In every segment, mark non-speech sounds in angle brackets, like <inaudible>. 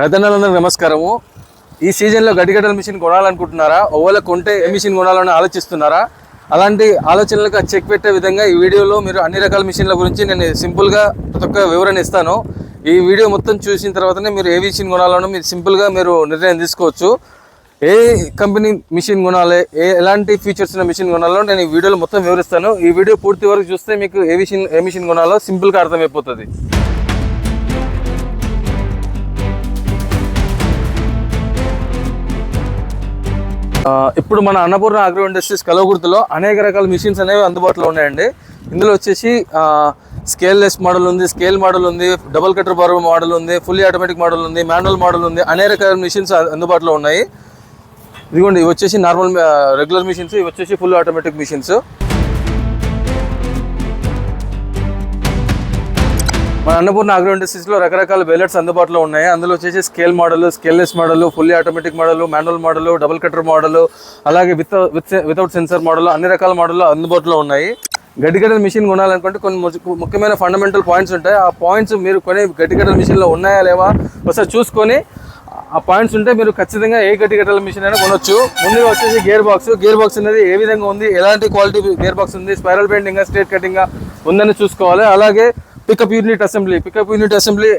రైతన్నలందరికీ నమస్కారము. ఈ సీజన్లో గడ్డిగడ్డల మిషన్ కొనాలనుకుంటున్నారా? ఒకవేళ కొంటే ఏ మిషన్ కొనాలని ఆలోచిస్తున్నారా? అలాంటి ఆలోచనలకు చెక్ పెట్టే విధంగా ఈ వీడియోలో మీరు అన్ని రకాల మిషన్ల గురించి నేను సింపుల్గా ప్రతి ఒక్క వివరణ ఇస్తాను. ఈ వీడియో మొత్తం చూసిన తర్వాతనే మీరు ఏ మిషన్ కొనాలనో మీరు సింపుల్గా మీరు నిర్ణయం తీసుకోవచ్చు. ఏ కంపెనీ మిషన్ కొనాలి ఏ ఎలాంటి ఫీచర్స్ ఉన్న మిషన్ కొనాలో నేను ఈ వీడియోలో మొత్తం వివరిస్తాను. ఈ వీడియో పూర్తి వరకు చూస్తే మీకు ఏ మిషన్ ఏ మిషన్ కొనాలో సింపుల్గా అర్థమైపోతుంది. ఇప్పుడు మన అన్నపూర్ణ అగ్రో ఇండస్ట్రీస్ కలవగుర్తులో అనేక రకాల మిషన్స్ అనేవి అందుబాటులో ఉన్నాయండి. ఇందులో వచ్చేసి స్కేల్లెస్ మోడల్ ఉంది స్కేల్ మోడల్ ఉంది డబుల్ కటర్ బార్ మోడల్ ఉంది ఫుల్లీ ఆటోమేటిక్ మోడల్ ఉంది మాన్యువల్ మోడల్ ఉంది అనేక రకాల మిషన్స్ అందుబాటులో ఉన్నాయి. ఇదిగోండి ఇవి వచ్చేసి నార్మల్ రెగ్యులర్ మిషన్స్ ఇవి వచ్చేసి ఫుల్ ఆటోమేటిక్ మిషన్స్ మన అన్నపూర్ణ అగ్రో ఇండస్ట్రీస్లో రకరకాల బెలెట్స్ అందుబాటులో ఉన్నాయి. అందులో వచ్చేసి scale model scaleless model fully automatic model manual model double cutter model అలాగే with with without sensor model అన్ని రకాల మోడల్ అందుబాటులో ఉన్నాయి. గడ్డిగడ్డల మిషన్ కొనాలనుకుంటే కొన్ని ము- ముఖ్యమైన ఫండమెంటల్ పాయింట్స్ ఉంటాయి. ఆ పాయింట్స్ మీరు కొనే గడ్డిగడ్డల మిషన్లో ఉన్నాయా లేవా ఒకసారి చూసుకొని ఆ పాయింట్స్ ఉంటే మీరు ఖచ్చితంగా ఏ గడ్డిగడ్డల మిషన్ అయినా కొనొచ్చు. ముందుగా వచ్చేసి గేర్ బాక్స్ గేర్ బాక్స్ అనేది ఏ విధంగా ఉంది? ఎలాంటి క్వాలిటీ గేర్ బాక్స్ ఉంది? స్పైరల్ బెండింగ్ స్ట్రేట్ కటింగ్ ఉందని చూసుకోవాలి. అలాగే pickup unit assembly. Pickup unit assembly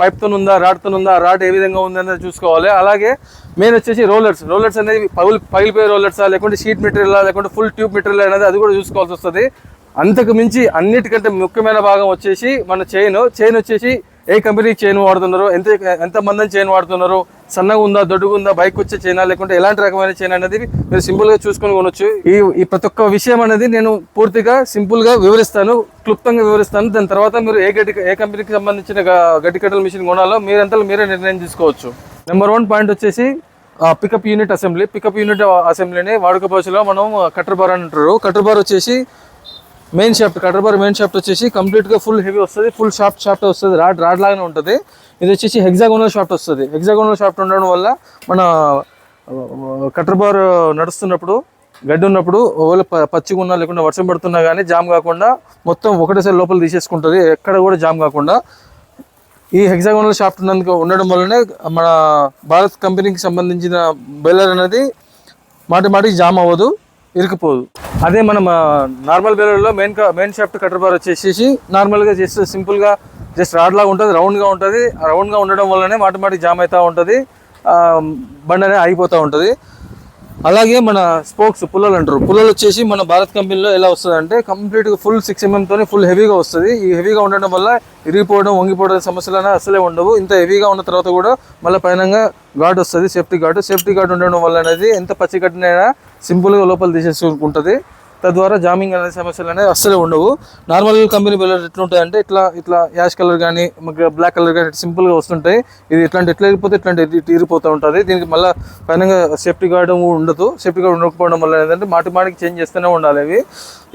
పైప్తో ఉందా రాడ్తో ఉందా రాడ్ ఏ విధంగా ఉందనేది చూసుకోవాలి. అలాగే మెయిన్ వచ్చేసి రోలర్స్. రోలర్స్ అనేది పగులు పగిలిపోయే రోలర్సా లేకుంటే షీట్ మెటీరియల్ లేకుంటే ఫుల్ ట్యూబ్ మెటీరియల్ అనేది అది కూడా చూసుకోవాల్సి వస్తుంది. అంతకు మించి అన్నిటికంటే ముఖ్యమైన భాగం వచ్చేసి మన చైన్. చైన్ వచ్చేసి ఏ కంపెనీ చైన్ వాడుతున్నారు ఎంత ఎంత మందిని చైన్ వాడుతున్నారు సన్నగా ఉందా దొడ్డుగా ఉందా బైక్ వచ్చే చైనా లేకుంటే ఎలాంటి రకమైన చైన్ అనేది మీరు సింపుల్గా చూసుకొని కొనొచ్చు. ఈ ఈ ప్రతి ఒక్క విషయం అనేది నేను పూర్తిగా సింపుల్గా వివరిస్తాను క్లుప్తంగా వివరిస్తాను. దాని తర్వాత మీరు ఏ గడ్డి ఏ కంపెనీకి సంబంధించిన గడ్డి కట్టల మిషన్ కొనాలో మీరంతా మీరే నిర్ణయం తీసుకోవచ్చు. నెంబర్ వన్ పాయింట్ వచ్చేసి pickup unit assembly pickup unit అసెంబ్లీని వాడుక భాషలో మనం కట్టర్ బార్ అని అంటారు. కట్టర్ బార్ వచ్చేసి main shaft cutter bar main shaft వచ్చేసి కంప్లీట్గా ఫుల్ హెవీ వస్తుంది ఫుల్ షాఫ్ట్ షాఫ్ట్ వస్తుంది రాడ్ రాడ్ లాగానే ఉంటుంది. ఇది వచ్చేసి హెగ్జాగోనల్ షాఫ్ట్ వస్తుంది. హెగ్జాగోనల్ షాఫ్ట్ ఉండడం వల్ల మన కటర్ బార్ నడుస్తున్నప్పుడు గడ్డి ఉన్నప్పుడు ఒకవేళ ప- పచ్చిగా ఉన్నా లేకుండా వర్షం పడుతున్నా కానీ జామ్ కాకుండా మొత్తం ఒకటేసారి లోపల తీసేసుకుంటుంది ఎక్కడ కూడా జామ్ కాకుండా. ఈ హెగ్జాగోనల్ షాఫ్ట్ ఉన్నందుకు ఉండడం వల్లనే మన భారత్ కంపెనీకి సంబంధించిన బెల్లర్ అనేది మాటి మాటికి జామ్ అవ్వదు. ఇరుకుపోదు. అదే మనం normal బెల్లర్లో main main shaft cutter bar వచ్చేసి నార్మల్గా జస్ట్ సింపుల్గా జస్ట్ రాడ్ లాగా ఉంటుంది రౌండ్గా ఉంటుంది. రౌండ్గా ఉండడం వల్లనే మాటి జామ్ అవుతూ ఉంటుంది. బండి అనేది ఆగిపోతూ ఉంటుంది. అలాగే మన స్పోక్స్ పుల్లలు అంటారు. పుల్లలు వచ్చేసి మన భారత్ కంపెనీలో ఎలా వస్తుంది అంటే కంప్లీట్గా ఫుల్ సిక్స్ ఎంఎంతో ఫుల్ హెవీగా వస్తుంది. ఈ హెవీగా ఉండడం వల్ల ఇరిగిపోవడం వంగిపోవడం సమస్యలు అనేవి అసలే ఉండవు. ఇంత హెవీగా ఉన్న తర్వాత కూడా మళ్ళీ పైనంగా గార్డ్ వస్తుంది సేఫ్టీ గార్డు సేఫ్టీ గార్డ్ ఉండడం వల్ల అనేది ఎంత పచ్చి కట్టినైనా సింపుల్గా లోపల తీసేసుకుంటుంది. తద్వారా జామింగ్ అనే సమస్యలు అనేవి అస్సలే ఉండవు. నార్మల్ కంపెనీ బిల్లర్ ఎట్లుంటాయంటే ఇట్లా ఇట్లా యాష్ కలర్ కానీ బ్లాక్ కలర్ కానీ సింపుల్గా వస్తుంటాయి. ఇది ఇట్లాంటి ఎట్లా ఇరిపోతే ఇట్లాంటి ఇటు ఉంటుంది. దీనికి మళ్ళీ పైన సేఫ్టీ గార్డ్ ఉండదు. సేఫ్టీ గార్డ్ ఉండకపోవడం వల్ల ఏంటంటే మాటి మాటికి చేంజ్ చేస్తూనే ఉండాలి అవి.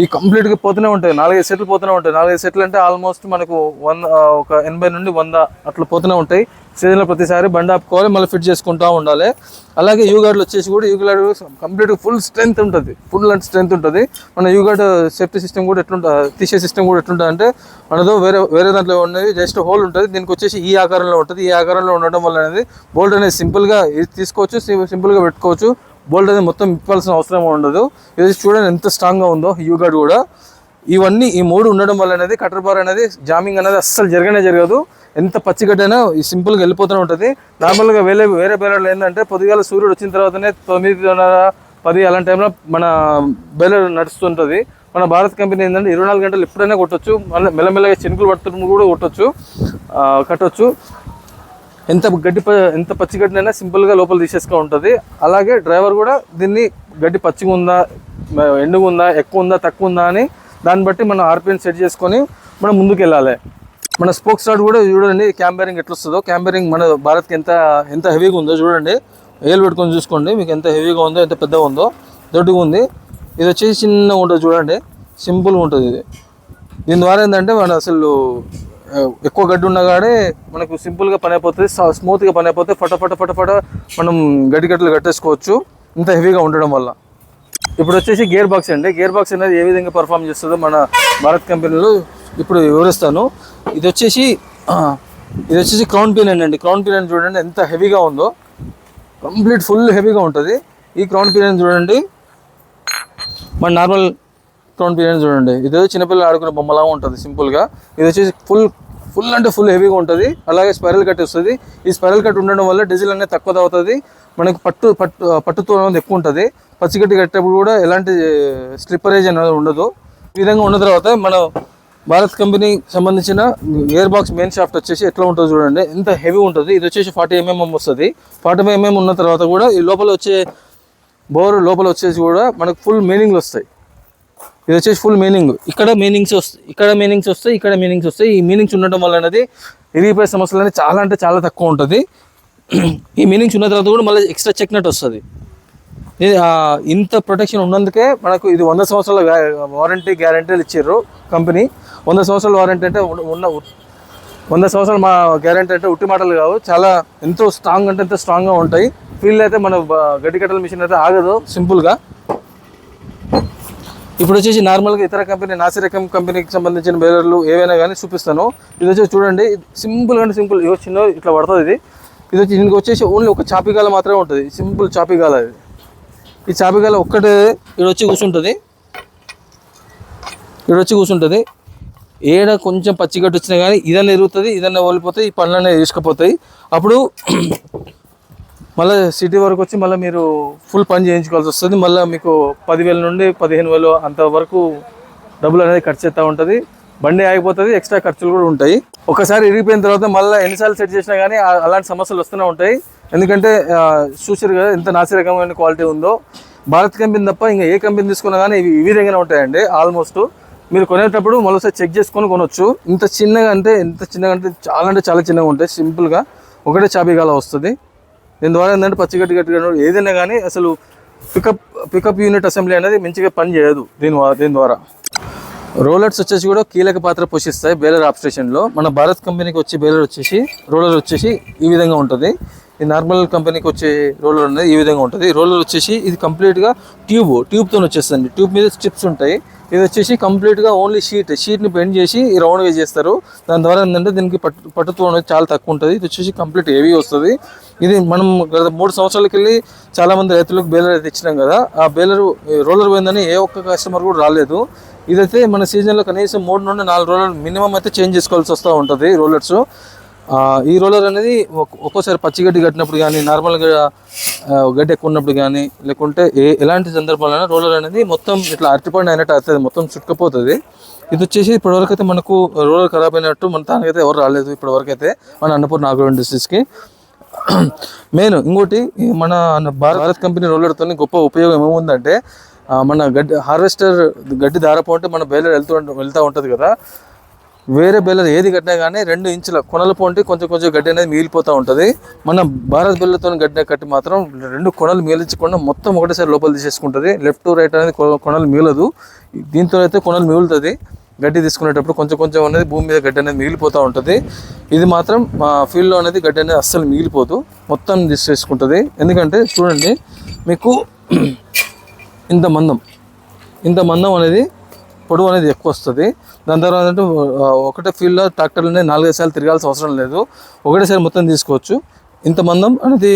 ఈ కంప్లీట్గా పోతూనే ఉంటాయి. నాలుగైదు సెట్లు పోతూనే ఉంటాయి. నాలుగైదు సెట్లు అంటే ఆల్మోస్ట్ మనకు వంద ఒక ఎనభై నుండి వంద అట్లా పోతూనే ఉంటాయి. సీజన్లో ప్రతిసారి బండి ఆపుకోవాలి మళ్ళీ ఫిట్ చేసుకుంటూ ఉండాలి. అలాగే యూగార్డ్లు వచ్చేసి కూడా యూగార్డ్ కంప్లీట్గా ఫుల్ స్ట్రెంత్ ఉంటుంది. ఫుల్ అండ్ స్ట్రెంత్ ఉంటుంది. మన యూగార్డ్ సేఫ్టీ సిస్టమ్ కూడా ఎట్లుంటా తీసే సిస్టమ్ కూడా ఎట్లుంటుంది అంటే మనదో వేరే వేరే దాంట్లో ఉన్నది జస్ట్ హోల్ ఉంటుంది. దీనికి వచ్చేసి ఈ ఆకారంలో ఉంటుంది. ఈ ఆకారంలో ఉండడం వల్ల అనేది బోల్ట్ అనేది సింపుల్గా తీసుకోవచ్చు సింపుల్గా పెట్టుకోవచ్చు. బోల్ట్ అనేది మొత్తం ఇప్పాల్సిన అవసరం ఉండదు. ఇది చూడండి ఎంత స్ట్రాంగ్గా ఉందో యూగార్డ్ కూడా. ఇవన్నీ ఈ మూడు ఉండడం వల్ల అనేది కటర్ బార్ అనేది జామింగ్ అనేది అస్సలు జరగనే జరగదు. ఎంత పచ్చిగడ్డైనా ఈ సింపుల్గా వెళ్ళిపోతూనే ఉంటుంది. నార్మల్గా వేరే వేరే బేలర్లు ఏంటంటే పొద్దుగాల సూర్యుడు వచ్చిన తర్వాతనే తొమ్మిదిన్నర పది అలాంటి టైంలో మన బేలర్ నడుస్తుంటుంది. మన భారత్ కంపెనీ ఏంటంటే ఇరవై నాలుగు గంటలు ఎప్పుడైనా కొట్టచ్చు. మళ్ళీ మెల్లమెల్లగా చినుకులు పడుతున్న కూడా కొట్టచ్చు. కట్టచ్చు కట్టొచ్చు. ఎంత గడ్డి ఎంత పచ్చి గడ్డినైనా సింపుల్గా లోపల తీసేసుకొని ఉంటుంది. అలాగే డ్రైవర్ కూడా దీన్ని గడ్డి పచ్చిగా ఉందా ఎండుగా ఉందా ఎక్కువ ఉందా తక్కువ ఉందా అని దాన్ని బట్టి మనం ఆర్పిఎన్ సెట్ చేసుకొని మనం ముందుకు వెళ్ళాలి మన స్పోక్స్ రాడ్ కూడా చూడండి క్యాంబరింగ్ ఎట్లా వస్తుందో క్యాంబరింగ్ మన భారత్కి ఎంత ఎంత హెవీగా ఉందో చూడండి. ఏలు పెట్టుకొని చూసుకోండి మీకు ఎంత హెవీగా ఉందో ఎంత పెద్దగా ఉందో. దొడ్డుగా ఉంది. ఇది వచ్చేసి చిన్నగా ఉంటుంది చూడండి. సింపుల్గా ఉంటుంది ఇది. దీని ద్వారా ఏంటంటే మన అసలు ఎక్కువ గడ్డి ఉన్నా కానీ మనకు సింపుల్గా పని అయిపోతుంది. స్మూత్గా పని అయిపోతే ఫటఫట ఫటఫట మనం గడ్డి గడ్డలు కట్టేసుకోవచ్చు. ఇంత హెవీగా ఉండడం వల్ల. ఇప్పుడు వచ్చేసి గేర్ బాక్స్ అండి. గేర్ బాక్స్ అనేది ఏ విధంగా పర్ఫామ్ చేస్తుందో మన భారత్ కంపెనీలో ఇప్పుడు వివరిస్తాను. ఇది వచ్చేసి ఇది వచ్చేసి క్రౌన్ పీనియన్ అండి. క్రౌన్ పీనియన్ చూడండి ఎంత హెవీగా ఉందో. కంప్లీట్ ఫుల్ హెవీగా ఉంటుంది. ఈ క్రౌన్ పీనియన్ చూడండి. మన నార్మల్ క్రౌన్ పీనియన్ చూడండి. ఇది చిన్నపిల్లలు ఆడుకునే బొమ్మలాగా ఉంటుంది సింపుల్గా ఇది వచ్చేసి ఫుల్ ఫుల్ అంటే ఫుల్ హెవీగా ఉంటుంది. అలాగే స్పైరల్ కట్ వస్తుంది. ఈ స్పైరల్ కట్ ఉండడం వల్ల డీజిల్ అనేది తక్కువ అవుతుంది మనకి పట్టు పట్టు పట్టుతో అనేది ఎక్కువ ఉంటుంది. పచ్చిగట్టి కట్టేటప్పుడు కూడా ఎలాంటి స్లిప్పరేజ్ అనేది ఉండదు. ఈ విధంగా ఉన్న తర్వాత మనం భారత్ కంపెనీకి సంబంధించిన గేర్ బాక్స్ మెయిన్ షాఫ్ట్ వచ్చేసి ఎట్లా ఉంటుందో చూడండి. ఎంత హెవీ ఉంటుంది. ఇది వచ్చేసి ఫార్టీ ఎంఎం వస్తుంది. ఫార్టీ ఎంఎం ఉన్న తర్వాత కూడా ఈ లోపల వచ్చే బోర్ లోపల వచ్చేసి కూడా మనకు ఫుల్ మీనింగ్లు వస్తాయి. ఇది వచ్చేసి ఫుల్ మీనింగ్ ఇక్కడ మీనింగ్స్ వస్తాయి ఇక్కడ మీనింగ్స్ వస్తాయి ఇక్కడ మీనింగ్స్ వస్తాయి. ఈ మీనింగ్స్ ఉండటం వల్ల అనేది ఇరిగిపోయే సమస్యలు అనేది చాలా అంటే చాలా తక్కువ ఉంటుంది. ఈ మీనింగ్స్ ఉన్న తర్వాత కూడా మళ్ళీ ఎక్స్ట్రా చెక్ వస్తుంది. ఇంత ప్రొటెక్షన్ ఉన్నందుకే మనకు ఇది వంద సంవత్సరాల వారంటీ గ్యారంటీలు ఇచ్చారు కంపెనీ. వంద సంవత్సరాల వారంటీ అంటే ఉన్న- వంద సంవత్సరాలు మా గ్యారంటీ అంటే ఉట్టి మాటలు కావు. చాలా ఎంతో స్ట్రాంగ్ అంటే ఎంతో స్ట్రాంగ్గా ఉంటాయి. ఫీల్డ్ అయితే మన గడ్డి కట్టల మిషన్ అయితే ఆగదు. సింపుల్గా ఇప్పుడు వచ్చేసి నార్మల్గా ఇతర కంపెనీ నాసిరకం కంపెనీకి సంబంధించిన బేలర్లు ఏవైనా కానీ చూపిస్తాను. ఇది వచ్చేసి చూడండి సింపుల్ అంటే సింపుల్. ఇవి చిన్న ఇట్లా పడుతుంది ఇది. ఇది వచ్చి దీనికి వచ్చేసి ఓన్లీ ఒక చాపిగాల మాత్రమే ఉంటుంది. సింపుల్ చాపిగాల ఇది. ఈ చాపిగాల ఒక్కటే ఇక్కడ వచ్చి కూర్చుంటుంది. ఇక్కడ వచ్చి కూర్చుంటుంది. ఏడ కొంచెం పచ్చిగట్టు వచ్చినా కానీ ఇదన్నా ఎరుగుతుంది ఇదన్నా ఓలిపోతాయి ఈ పనులన్నీ తీసుకుపోతాయి అప్పుడు <clears throat> మళ్ళీ సిటీ వరకు వచ్చి మళ్ళీ మీరు ఫుల్ పని చేయించుకోవాల్సి వస్తుంది. మళ్ళీ మీకు పదివేల నుండి పదిహేను వేలు అంతవరకు డబ్బులు అనేది ఖర్చు అవుతూ ఉంటుంది. బండి ఆగిపోతుంది ఎక్స్ట్రా ఖర్చులు కూడా ఉంటాయి. ఒకసారి ఇరిగిపోయిన తర్వాత మళ్ళీ ఎన్నిసార్లు సెట్ చేసినా కానీ అలాంటి సమస్యలు వస్తూనే ఉంటాయి. ఎందుకంటే చూసారు కదా ఎంత నాసిరకమైన క్వాలిటీ ఉందో. భారత్ కంపెనీ తప్ప ఇంకా ఏ కంపెనీ తీసుకున్నా కానీ ఇవి ఈ విధంగానే ఉంటాయండి ఆల్మోస్ట్. మీరు కొనేటప్పుడు మరోసారి చెక్ చేసుకొని కొనొచ్చు. ఇంత చిన్నగా అంటే ఎంత చిన్నగా అంటే చాలా అంటే చాలా చిన్నగా ఉంటాయి. సింపుల్గా ఒకటే చాబీగాల వస్తుంది. దీని ద్వారా ఏంటంటే పచ్చిగట్టి గట్టి గట్టి ఏదైనా కానీ అసలు పికప్ పికప్ యూనిట్ అసెంబ్లీ అనేది మంచిగా పని చేయదు దీని దీని ద్వారా. రోలర్స్ వచ్చేసి కూడా కీలక పాత్ర పోషిస్తాయి బేలర్ ఆప్స్టేషన్లో మన భారత్ కంపెనీకి వచ్చే బేలర్ వచ్చేసి రోలర్ వచ్చేసి ఈ విధంగా ఉంటుంది. ఈ నార్మల్ కంపెనీకి వచ్చే రోలర్ అనేది ఈ విధంగా ఉంటుంది. రోలర్ వచ్చేసి ఇది కంప్లీట్గా ట్యూబ్ ట్యూబ్తో వచ్చేస్తుంది. ట్యూబ్ మీద స్ట్రిప్స్ ఉంటాయి. ఇది వచ్చేసి కంప్లీట్గా ఓన్లీ షీట్ షీట్ని బెండ్ చేసి ఈ రౌండ్గా చేస్తారు. దాని ద్వారా ఏంటంటే దీనికి పట్టు పట్టుతో అనేది చాలా తక్కువ ఉంటుంది. ఇది వచ్చేసి కంప్లీట్ హెవీ వస్తుంది. ఇది మనం గత మూడు సంవత్సరాలకి వెళ్ళి చాలా మంది రైతులకు బేలర్ అయితే ఇచ్చినాం కదా ఆ బేలర్ రోలర్ పోయిందని ఏ ఒక్క కస్టమర్ కూడా రాలేదు. ఇదైతే మన సీజన్లో కనీసం మూడు నుండి నాలుగు రోలర్ మినిమం అయితే చేంజ్ చేసుకోవాల్సి వస్తూ ఉంటుంది రోలర్స్. ఈ రోలర్ అనేది ఒక్- ఒక్కోసారి పచ్చిగడ్డి కట్టినప్పుడు కానీ నార్మల్గా గడ్డి ఎక్కువ ఉన్నప్పుడు కానీ లేకుంటే ఏ ఎలాంటి సందర్భాలైనా రోలర్ అనేది మొత్తం ఇట్లా అరటిపండు అయినట్టు అవుతుంది మొత్తం చుట్టుకుపోతుంది. ఇది వచ్చేసి ఇప్పటివరకు అయితే మనకు రోలర్ ఖరాబ్ అయినట్టు మన దానికైతే ఎవరు రాలేదు ఇప్పటివరకు అయితే మన అన్నపూర్ణ ఆగ్రో ఇండస్ట్రీస్కి మెయిన్ ఇంకోటి మన భారత్ కంపెనీ రోలర్తో గొప్ప ఉపయోగం ఏముందంటే మన గడ్డి హార్వెస్టర్ గడ్డి దారపోతే మన బయలు వెళ్తూ వెళ్తూ ఉంటుంది కదా. వేరే బేలర్ ఏది కట్టినా కానీ రెండు ఇంచుల కొనలు పోంటి కొంచెం కొంచెం గడ్డి అనేది మిగిలిపోతూ ఉంటుంది. మన భారత్ బెల్లతో గడ్డిన కట్టి మాత్రం రెండు కొనలు మిగిలించకుండా మొత్తం ఒకటేసారి లోపల తీసేసుకుంటుంది. లెఫ్ట్ రైట్ అనేది కొనలు మిగలదు. దీంతో అయితే కొనలు మిగులుతుంది. గడ్డి తీసుకునేటప్పుడు కొంచెం కొంచెం అనేది భూమి మీద గడ్డి అనేది మిగిలిపోతూ ఉంటుంది. ఇది మాత్రం మా ఫీల్డ్లో అనేది గడ్డి అనేది అస్సలు మిగిలిపోదు. మొత్తం తీసేసుకుంటుంది. ఎందుకంటే చూడండి మీకు ఇంత మందం. ఇంత మందం అనేది పొడవు అనేది ఎక్కువ వస్తుంది దాని తర్వాత అంటే ఒకటే ఫీల్డ్లో ట్రాక్టర్లు నాలుగైదు సార్లు తిరగాల్సిన అవసరం లేదు. ఒకటేసారి మొత్తం తీసుకోవచ్చు. ఇంత మందం అనేది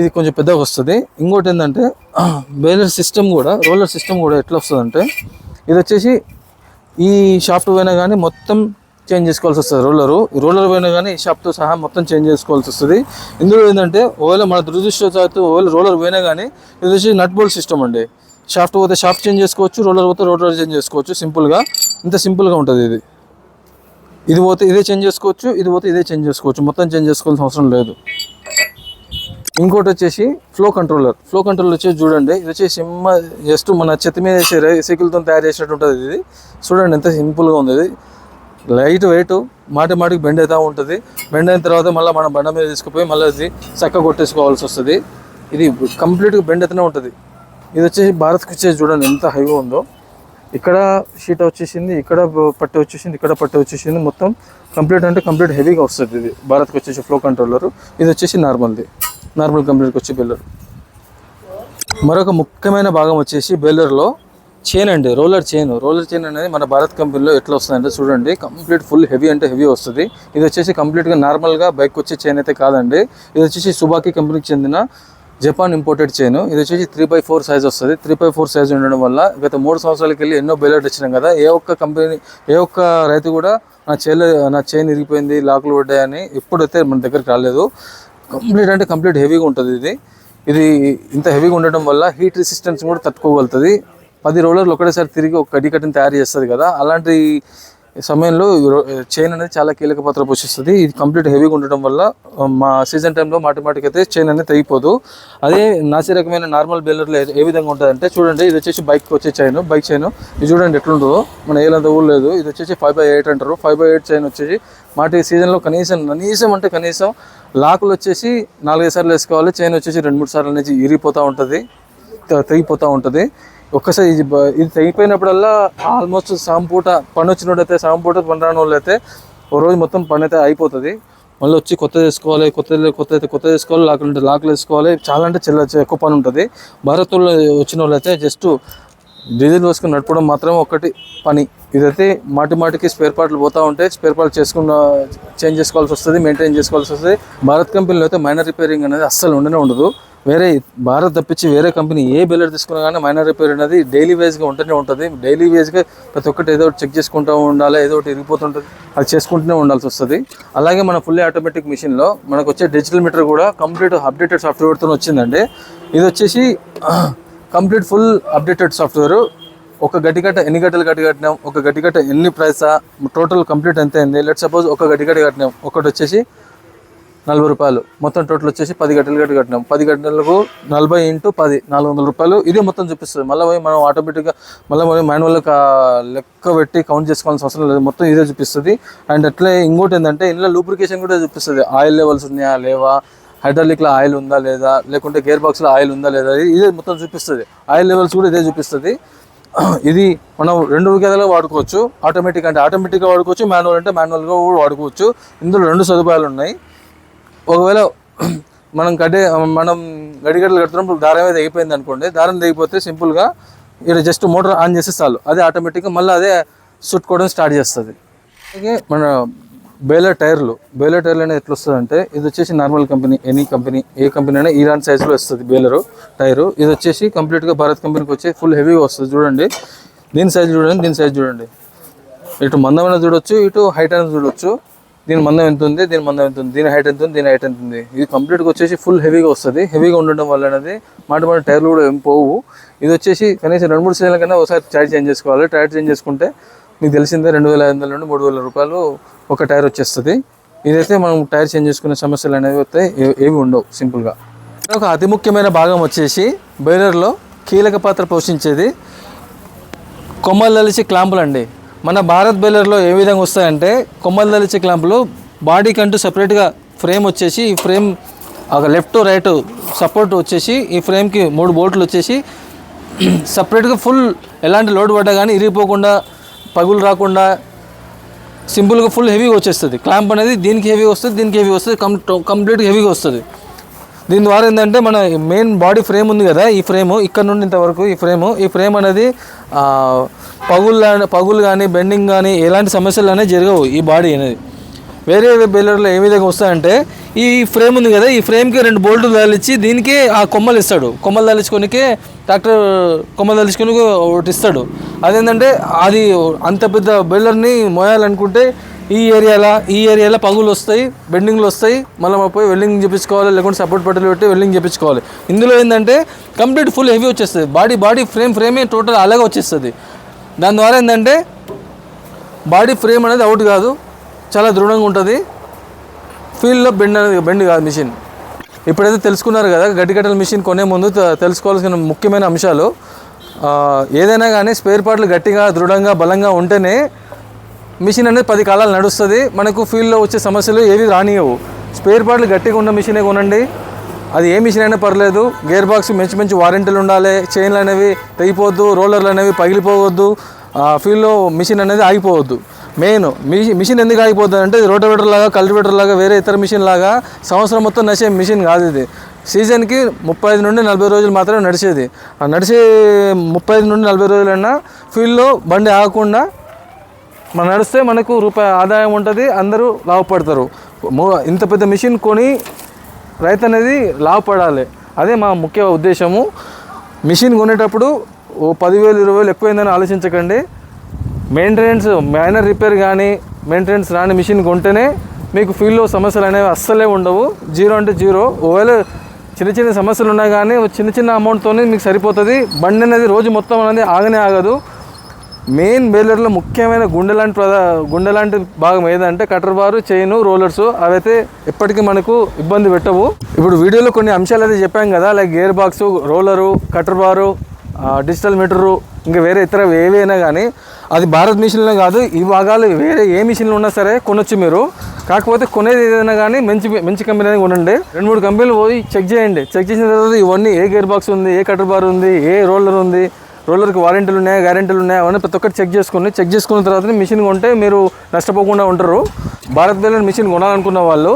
ఇది కొంచెం పెద్దగా వస్తుంది. ఇంకోటి ఏంటంటే బేలర్ సిస్టమ్ కూడా రోలర్ సిస్టమ్ కూడా ఎట్లా వస్తుందంటే ఇది వచ్చేసి ఈ షాఫ్ట్ పోయినా కానీ మొత్తం చేంజ్ చేసుకోవాల్సి వస్తుంది రోలరు. రోలర్ పోయినా కానీ ఈ షాఫ్ట్తో సహా మొత్తం చేంజ్ చేసుకోవాల్సి వస్తుంది. ఇందులో ఏంటంటే ఒకవేళ మన దురదృష్టవశాత్తు ఒకవేళ రోలర్ పోయినా కానీ ఇది వచ్చి నట్ బోల్ట్ సిస్టమ్ అండి. షాఫ్ట్ పోతే షాఫ్ట్ చేంజ్ చేసుకోవచ్చు రోలర్ పోతే రోలర్ చేంజ్ చేసుకోవచ్చు. సింపుల్గా ఇంత సింపుల్గా ఉంటుంది ఇది. ఇది పోతే ఇదే చేంజ్ చేసుకోవచ్చు ఇది పోతే ఇదే చేంజ్ చేసుకోవచ్చు. మొత్తం చేంజ్ చేసుకోవాల్సిన అవసరం లేదు. ఇంకోటి వచ్చేసి ఫ్లో కంట్రోలర్ ఫ్లో కంట్రోలర్ వచ్చేసి చూడండి ఇది వచ్చేసి సిమ్మ జస్ట్ మన చెత్త మీద వేసే సైకిల్తో తయారు చేసినట్టు ఉంటుంది ఇది. చూడండి ఎంత సింపుల్గా ఉంది ఇది. లైట్ వెయిట్ మాటి మాటికి బెండ్ అవుతూ ఉంటుంది. బెండ్ అయిన తర్వాత మళ్ళీ మనం బండ మీద తీసుకుపోయి మళ్ళీ అది చక్క కొట్టేసుకోవాల్సి వస్తుంది. ఇది కంప్లీట్గా బెండ్ అవుతూనే ఉంటుంది. ఇది వచ్చేసి భారత్కి వచ్చేసి చూడండి ఎంత హైవే ఉందో. ఇక్కడ షీట్ వచ్చేసింది ఇక్కడ పట్టే వచ్చేసింది ఇక్కడ పట్టే వచ్చేసింది. మొత్తం కంప్లీట్ అంటే కంప్లీట్ హెవీగా వస్తుంది ఇది. భారత్కి వచ్చేసి ఫ్లో కంట్రోలర్. ఇది వచ్చేసి నార్మల్ది. నార్మల్ కంప్లీట్కి వచ్చే బెల్లర్. మరొక ముఖ్యమైన భాగం వచ్చేసి బెల్లర్లో చైన్ అండి రోలర్ చైన్. రోలర్ చైన్ అనేది మన భారత్ కంపెనీలో ఎట్లా వస్తుందంటే చూడండి కంప్లీట్ ఫుల్ హెవీ అంటే హెవీ వస్తుంది. ఇది వచ్చేసి కంప్లీట్గా నార్మల్గా బైక్ వచ్చే చైన్ అయితే కాదండి. ఇది వచ్చేసి సుబాకి కంపెనీకి చెందిన జపాన్ ఇంపోర్టెడ్ చైన్ ఇది వచ్చేసి త్రీ బై ఫోర్ సైజ్ వస్తుంది. త్రీ బై ఫోర్ సైజ్ ఉండడం వల్ల గత మూడు సంవత్సరాలకి వెళ్ళి ఎన్నో బెలెట్ ఇచ్చినాం కదా. ఏ ఒక్క కంపెనీ ఏ ఒక్క రైతు కూడా నా చైన్ నా చైన్ ఇరిగిపోయింది లాకులు పడ్డాయని ఎప్పుడైతే మన దగ్గరికి రాలేదు. కంప్లీట్ అంటే కంప్లీట్ హెవీగా ఉంటుంది ఇది. ఇది ఇంత హెవీగా ఉండడం వల్ల హీట్ రెసిస్టెన్స్ కూడా తట్టుకోగలుగుతుంది. పది రోలర్లు ఒకటేసారి తిరిగి ఒక గడ్డి కట్టిన తయారు చేస్తుంది కదా. అలాంటి సమయంలో చైన్ అనేది చాలా కీలక పాత్ర పోషిస్తుంది. ఇది కంప్లీట్ హెవీగా ఉండటం వల్ల మా సీజన్ టైంలో మాటిమాటికి అయితే చైన్ అనేది తెగిపోదు. అదే నాసి రకమైన నార్మల్ బేలర్లో ఏ- విధంగా ఉంటుందంటే చూడండి ఇది వచ్చేసి బైక్ వచ్చే చైన్ బైక్ చైన్ ఇది చూడండి ఎట్లుంటుందో మన ఏలంత ఊర్లేదు ఇది వచ్చేసి ఫైవ్ బై ఎయిట్ అంటారు. ఫైవ్ బై ఎయిట్ చైన్ వచ్చేసి మాటి సీజన్లో కనీసం కనీసం అంటే కనీసం లాకులు వచ్చేసి నాలుగైదు సార్లు వేసుకోవాలి. చైన్ వచ్చేసి రెండు మూడు సార్లు అనేది ఇరిగిపోతూ ఉంటుంది. తెగిపోతూ ఉంటుంది. ఒక్కసారి ఇది ఇది తెగిపోయినప్పుడల్లా ఆల్మోస్ట్ సాంపూట పని వచ్చినోడైతే సాయం సాంపూట పని రాని వాళ్ళు అయితే ఒక రోజు మొత్తం పని అయితే అయిపోతుంది. మళ్ళీ వచ్చి కొత్త చేసుకోవాలి కొత్త కొత్త అయితే కొత్త చేసుకోవాలి లాకులు ఉంటే లాకులు వేసుకోవాలి. చాలా అంటే చాలా ఎక్కువ పని ఉంటుంది. భారత్లో వచ్చిన వాళ్ళు అయితే జస్ట్ డీజిల్ వేసుకుని నడపడం మాత్రం ఒకటి పని. ఇదైతే మాటి మాటికి స్పేర్ పార్ట్లు పోతూ ఉంటే స్పేర్ పార్ట్లు చేసుకున్న చేంజ్ చేసుకోవాల్సి వస్తుంది మెయింటైన్ చేసుకోవాల్సి వస్తుంది. భారత్ కంపెనీలో అయితే మైనర్ రిపేరింగ్ అనేది అస్సలు ఉండనే ఉండదు. వేరే భారత్ తప్పించి వేరే కంపెనీ ఏ బిల్లర్ తీసుకున్నా కానీ మైనర్ రిపేర్ అనేది డైలీ వేస్గా ఉంటూనే ఉంటుంది. డైలీ వేజ్గా ప్రతి ఒక్కటి ఏదో ఒకటి చెక్ చేసుకుంటూ ఉండాలి ఏదో ఒకటి ఇరిగిపోతుంటుంది అది చేసుకుంటూనే ఉండాల్సి వస్తుంది. అలాగే మన ఫుల్లీ ఆటోమేటిక్ మిషన్లో మనకు వచ్చే డిజిటల్ మీటర్ కూడా కంప్లీట్ అప్డేటెడ్ సాఫ్ట్వేర్తో వచ్చిందండి. ఇది వచ్చేసి కంప్లీట్ ఫుల్ అప్డేటెడ్ సాఫ్ట్వేర్ ఒక గట్టిగట్ట ఎన్ని గంటలు గట్టి కట్టినాం ఒక గట్టిగట్ట ఎన్ని ప్రైసా టోటల్ కంప్లీట్ ఎంత అయింది? లెట్ సపోజ్ ఒక గట్టిగట్ట కట్టినాం. ఒకటి వచ్చేసి నలభై రూపాయలు. మొత్తం టోటల్ వచ్చేసి పది గంటలు గట్టి కట్టినాం. పది గంటలకు నలభై ఇంటూ పది నాలుగు వందల రూపాయలు. ఇదే మొత్తం చూపిస్తుంది. మళ్ళీ పోయి మనం ఆటోమేటిక్గా మళ్ళీ మనం మాన్యువల్గా లెక్క పెట్టి కౌంట్ చేసుకోవాల్సిన అవసరం లేదు. మొత్తం ఇదే చూపిస్తుంది. అండ్ అట్లే ఇంకోటి ఏంటంటే ఇందులో లూబ్రికేషన్ కూడా చూపిస్తుంది. ఆయిల్ లెవెల్స్ ఉన్నాయా? లేవా? హైడ్రాలిక్లో ఆయిల్ ఉందా లేదా? లేకుంటే గేర్ బాక్స్లో ఆయిల్ ఉందా లేదా? ఇదే మొత్తం చూపిస్తుంది. ఆయిల్ లెవెల్స్ కూడా ఇదే చూపిస్తుంది. <clears throat> ఇది మనం రెండు విధాలుగా వాడుకోవచ్చు. ఆటోమేటిక్ అంటే ఆటోమేటిక్గా వాడుకోవచ్చు మాన్యువల్ అంటే మాన్యువల్గా కూడా వాడుకోవచ్చు. ఇందులో రెండు సదుపాయాలు ఉన్నాయి. ఒకవేళ <clears throat> మనం కట్టే మనం గడిగడలు కడుతున్నప్పుడు దారం మీద అయిపోయింది అనుకోండి దారం తెగిపోతే సింపుల్గా ఇక్కడ జస్ట్ మోటార్ ఆన్ చేస్తే చాలు. అదే ఆటోమేటిక్గా మళ్ళీ అదే చుట్టుకోవడం స్టార్ట్ చేస్తుంది. అలాగే మన బేలర్ టైర్లు. బేలర్ టైర్లు అనేది ఎట్లా వస్తుంది అంటే ఇది వచ్చేసి నార్మల్ కంపెనీ ఎనీ కంపెనీ ఏ కంపెనీ అయినా ఈరాన్ సైజులో వస్తుంది బేలరు టైరు. ఇది వచ్చేసి కంప్లీట్గా భారత్ కంపెనీకి వచ్చి ఫుల్ హెవీగా వస్తుంది చూడండి. దీని సైజ్ చూడండి దీని సైజ్ చూడండి. ఇటు మందమైన చూడొచ్చు ఇటు హైట్ అనేది చూడొచ్చు. దీని మందం ఎంత ఉంది దీని మందం ఎంత ఉంది దీని హైట్ ఎంత ఉంది దీని హైట్ ఎంత ఉంది. ఇది కంప్లీట్గా వచ్చేసి ఫుల్ హెవీగా వస్తుంది. హెవీగా ఉండడం వల్ల అనేది మాట మాట టైర్లు కూడా ఏం పోవు. ఇది వచ్చేసి కనీసం రెండు మూడు సీజన్ల కన్నా ఒకసారి టైర్ చేంజ్ చేసుకోవాలి. టైర్ చేంజ్ చేసుకుంటే మీకు తెలిసిందే రెండు వేల ఐదు వందల నుండి మూడు వేల రూపాయలు ఒక టైర్ వచ్చేస్తుంది. ఇదైతే మనం టైర్ చేంజ్ చేసుకునే సమస్యలు అనేవి వస్తాయి. ఏవి ఉండవు సింపుల్గా ఒక అతి ముఖ్యమైన భాగం వచ్చేసి బైలర్లో కీలక పాత్ర పోషించేది కొమ్మలు తలిచి క్లాంపులు అండి. మన భారత్ బైలర్లో ఏ విధంగా వస్తాయంటే కొమ్మలు తలిచి క్లాంపులు బాడీకి అంటూ సపరేట్గా ఫ్రేమ్ వచ్చేసి ఈ ఫ్రేమ్ ఒక లెఫ్ట్ రైట్ సపోర్ట్ వచ్చేసి ఈ ఫ్రేమ్కి మూడు బోట్లు వచ్చేసి సపరేట్గా ఫుల్ ఎలాంటి లోడ్ పడ్డా కానీ ఇరిగిపోకుండా పగులు రాకుండా సింపుల్గా ఫుల్ హెవీగా వచ్చేస్తుంది. క్లాంప్ అనేది దీనికి హెవీగా వస్తుంది దీనికి హెవీ వస్తుంది కం కంప్లీట్గా హెవీగా వస్తుంది. దీని ద్వారా ఏంటంటే మన మెయిన్ బాడీ ఫ్రేమ్ ఉంది కదా ఈ ఫ్రేమ్ ఇక్కడ నుండి ఇంతవరకు ఈ ఫ్రేమ్. ఈ ఫ్రేమ్ అనేది పగులు పగులు కానీ బెండింగ్ కానీ ఎలాంటి సమస్యలు అనేవి జరగవు ఈ బాడీ అనేది. వేరే బెయిలర్లో ఏ విధంగా వస్తాయంటే ఈ ఫ్రేమ్ ఉంది కదా ఈ ఫ్రేమ్కి రెండు బోల్ట్లు తగిలిచ్చి దీనికే ఆ కొమ్మలు ఇస్తాడు. కొమ్మలు తగిలించుకోనికే ట్రాక్టర్ కొమ్మ తగిలించుకొని ఒకటి ఇస్తాడు అదేంటంటే అది అంత పెద్ద బెల్లర్ని మోయాలనుకుంటే ఈ ఏరియాలో ఈ ఏరియాలో పగులు వస్తాయి బెండింగ్లు వస్తాయి మళ్ళీ మా పోయి వెల్డింగ్ చేపించుకోవాలి లేకుంటే సపోర్ట్ పట్టలు పెట్టి వెల్డింగ్ చేపించుకోవాలి. ఇందులో ఏంటంటే కంప్లీట్ ఫుల్ హెవీ వచ్చేస్తుంది. బాడీ బాడీ ఫ్రేమ్ ఫ్రేమే టోటల్ అలాగే వచ్చేస్తుంది. దాని ద్వారా ఏంటంటే బాడీ ఫ్రేమ్ అనేది అవుట్ కాదు చాలా దృఢంగా ఉంటుంది. ఫీల్డ్లో బెండ్ అనేది బెండ్ కాదు మిషన్. ఇప్పుడైతే తెలుసుకున్నారు కదా గడ్డికట్టల మిషన్ కొనే ముందు తెలుసుకోవాల్సిన ముఖ్యమైన అంశాలు. ఏదైనా కానీ స్పేర్ పార్ట్లు గట్టిగా దృఢంగా బలంగా ఉంటేనే మిషన్ అనేది పది కాలాలు నడుస్తుంది. మనకు ఫీల్డ్లో వచ్చే సమస్యలు ఏవి రానియవు. స్పేర్ పార్ట్లు గట్టిగా ఉన్న మిషనే కొనండి. అది ఏ మిషన్ అయినా పర్లేదు. గేర్ బాక్స్ మంచి మంచి వారంటీలు ఉండాలి. చైన్లు అనేవి తెగిపోవద్దు. రోలర్లు అనేవి పగిలిపోవద్దు. ఫీల్డ్లో మిషన్ అనేది ఆగిపోవద్దు. మెయిన్ మిషన్ మిషన్ ఎందుకు ఆగిపోతుంది అంటే రోటోవేటర్ లాగా కల్టివేటర్ లాగా వేరే ఇతర మిషన్ లాగా సంవత్సరం మొత్తం నచ్చే మిషన్ కాదు ఇది. సీజన్కి ముప్పై ఐదు నుండి నలభై రోజులు మాత్రమే నడిచేది. ఆ నడిచే ముప్పై ఐదు నుండి నలభై రోజులైనా ఫీల్డ్లో బండి ఆగకుండా మనం నడిస్తే మనకు రూపాయి ఆదాయం ఉంటుంది అందరూ లాభపడతారు. ఇంత పెద్ద మిషన్ కొని రైతు అనేది లాభపడాలి. అదే మా ముఖ్య ఉద్దేశము. మిషన్ కొనేటప్పుడు ఓ పదివేలు ఇరవై వేలు ఎక్కువైందని ఆలోచించకండి. మెయింటెనెన్స్ మైనర్ రిపేర్ కానీ మెయింటెనెన్స్ రాని మిషన్ కొంటేనే మీకు ఫీల్డ్లో సమస్యలు అనేవి అస్సలే ఉండవు. జీరో అంటే జీరో. ఒకవేళ చిన్న చిన్న సమస్యలు ఉన్నా కానీ చిన్న చిన్న అమౌంట్తోనే మీకు సరిపోతుంది. బండి అనేది రోజు మొత్తం అనేది ఆగనే ఆగదు. మెయిన్ బేలర్లో ముఖ్యమైన గుండె లాంటి ప్రధా గుండె లాంటి భాగం ఏదంటే కటర్ బారు చైను రోలర్స్ అవైతే ఎప్పటికీ మనకు ఇబ్బంది పెట్టవు. ఇప్పుడు వీడియోలో కొన్ని అంశాలు అయితే చెప్పాం కదా like gear box roller cutter bar digital meter ఇంకా వేరే ఇతర ఏవైనా కానీ అది భారత్ మిషన్లో కాదు ఈ భాగాలు వేరే ఏ మిషన్లు ఉన్నా సరే కొనొచ్చు మీరు. కాకపోతే కొనేది ఏదైనా కానీ మంచి మంచి కంపెనీ అనేది కొనండి. రెండు మూడు కంపెనీలు పోయి చెక్ చేయండి. చెక్ చేసిన తర్వాత ఇవన్నీ ఏ గేర్ బాక్స్ ఉంది ఏ కటర్ బార్ ఉంది ఏ రోలర్ ఉంది రోలర్కి వారంటీలు ఉన్నాయా గ్యారంటీలు ఉన్నాయా అవన్నీ ప్రతి ఒక్కటి చెక్ చేసుకోండి చెక్ చేసుకున్న తర్వాత మిషన్ కొంటే మీరు నష్టపోకుండా ఉంటారు. భారత్ మిషన్ కొనాలనుకున్న వాళ్ళు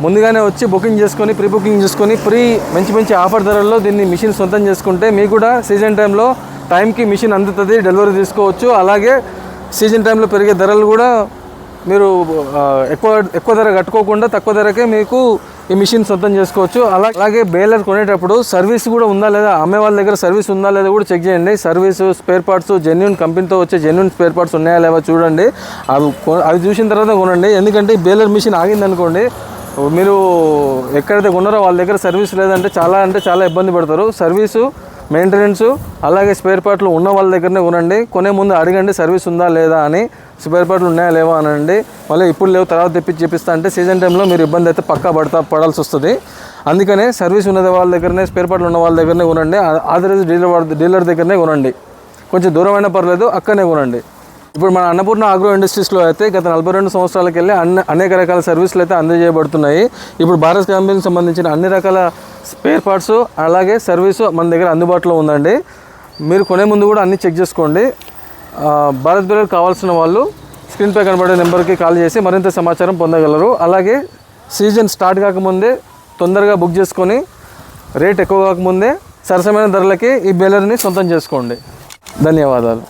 ముందుగానే వచ్చి బుకింగ్ చేసుకొని ప్రీ బుకింగ్ చేసుకొని ప్రీ మంచి మంచి ఆఫర్ ధరల్లో దీన్ని మిషన్ సొంతం చేసుకుంటే మీకు కూడా సీజన్ టైంలో టైంకి మిషన్ అందుతుంది డెలివరీ తీసుకోవచ్చు. అలాగే సీజన్ టైంలో పెరిగే ధరలు కూడా మీరు ఎక్కువ ఎక్కువ ధర కట్టుకోకుండా తక్కువ ధరకే మీకు ఈ మిషన్ సొంతం చేసుకోవచ్చు. అలా అలాగే బేలర్ కొనేటప్పుడు సర్వీస్ కూడా ఉందా లేదా అమ్మే వాళ్ళ దగ్గర సర్వీస్ ఉందా లేదా కూడా చెక్ చేయండి. సర్వీస్ స్పేర్ పార్ట్స్ జెన్యున్ కంపెనీతో వచ్చే జెన్యున్ స్పేర్ పార్ట్స్ ఉన్నాయా లేవా చూడండి. అవి కొ- అవి చూసిన తర్వాత కొనండి. ఎందుకంటే బేలర్ మిషన్ ఆగిందనుకోండి మీరు ఎక్కడైతే ఉన్నారో వాళ్ళ దగ్గర సర్వీస్ లేదంటే చాలా అంటే చాలా ఇబ్బంది పడతారు. సర్వీసు మెయింటెనెన్స్ అలాగే స్పేర్ పార్ట్లు ఉన్న వాళ్ళ దగ్గరనే కొనండి. కొనే ముందు అడగండి సర్వీస్ ఉందా లేదా అని. స్పేర్ పార్ట్లు ఉన్నాయా లేవా అనండి. మళ్ళీ ఇప్పుడు లేవు తర్వాత తెప్పించి చెప్పిస్తా అంటే సీజన్ టైంలో మీరు ఇబ్బంది అయితే పక్కా పడతా పడాల్సి వస్తుంది. అందుకనే సర్వీస్ ఉన్న వాళ్ళ దగ్గరనే స్పేర్ పార్ట్లు ఉన్న వాళ్ళ దగ్గరనే కొనండి. ఆథరైజ్ డీలర్ డీలర్ దగ్గరనే కొనండి. కొంచెం దూరమైనా పర్లేదు అక్కడనే కొనండి. ఇప్పుడు మన అన్నపూర్ణ ఆగ్రో ఇండస్ట్రీస్లో అయితే గత నలభై రెండు సంవత్సరాలకి వెళ్ళి అన్ని అనేక రకాల సర్వీసులు అయితే అందజేయబడుతున్నాయి. ఇప్పుడు భారత్ కంపెనీకి సంబంధించిన అన్ని రకాల స్పేర్ పార్ట్స్ అలాగే సర్వీసు మన దగ్గర అందుబాటులో ఉందండి. మీరు కొనే ముందు కూడా అన్ని చెక్ చేసుకోండి. భారత్ బిల్లర్ కావాల్సిన వాళ్ళు స్క్రీన్పై కనబడే నెంబర్కి కాల్ చేసి మరింత సమాచారం పొందగలరు. అలాగే సీజన్ స్టార్ట్ కాకముందే తొందరగా బుక్ చేసుకొని రేట్ ఎక్కువ కాకముందే సరసమైన ధరలకి ఈ బేలర్ని సొంతం చేసుకోండి. ధన్యవాదాలు.